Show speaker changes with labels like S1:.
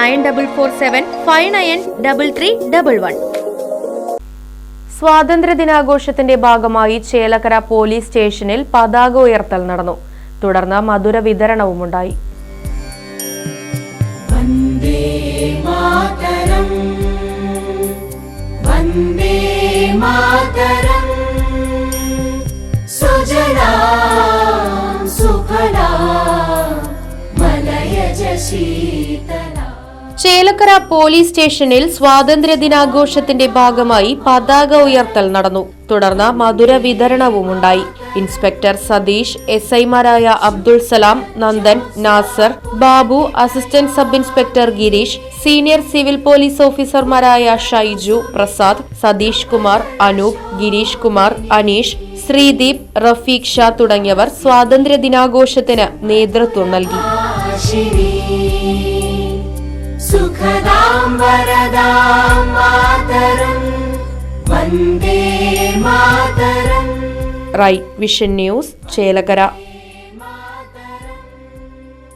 S1: nine double four seven five nine double three double one. സ്വാതന്ത്ര്യ ദിനാഘോഷത്തിന്റെ ഭാഗമായി Chelakkara police സ്റ്റേഷനിൽ പതാക ഉയർത്തൽ നടന്നു. തുടർന്ന് മധുര വിതരണവുമുണ്ടായി.
S2: സുഖലാ മലയജ ശീതല.
S1: ചേലക്കര പോലീസ് സ്റ്റേഷനിൽ സ്വാതന്ത്ര്യ ദിനാഘോഷത്തിന്റെ ഭാഗമായി പതാക ഉയർത്തൽ നടന്നു. തുടർന്ന് മധുര വിതരണവും ഉണ്ടായി ഇൻസ്പെക്ടർ സതീഷ് എസ് ഐമാരായ Abdul Salam Nandan Nasar Babu assistant sub inspector Gireesh senior civil police ഓഫീസർമാരായ ഷൈജു പ്രസാദ് സതീഷ് കുമാർ അനൂപ് ഗിരീഷ് കുമാർ അനീഷ് ശ്രീദീപ് റഫീഖ് ഷാ തുടങ്ങിയവർ സ്വാതന്ത്ര്യ ദിനാഘോഷത്തിന് നേതൃത്വം നൽകി.
S2: सुखदां वरदां मातरम् Vande Mataram
S1: right vision news Chelakkara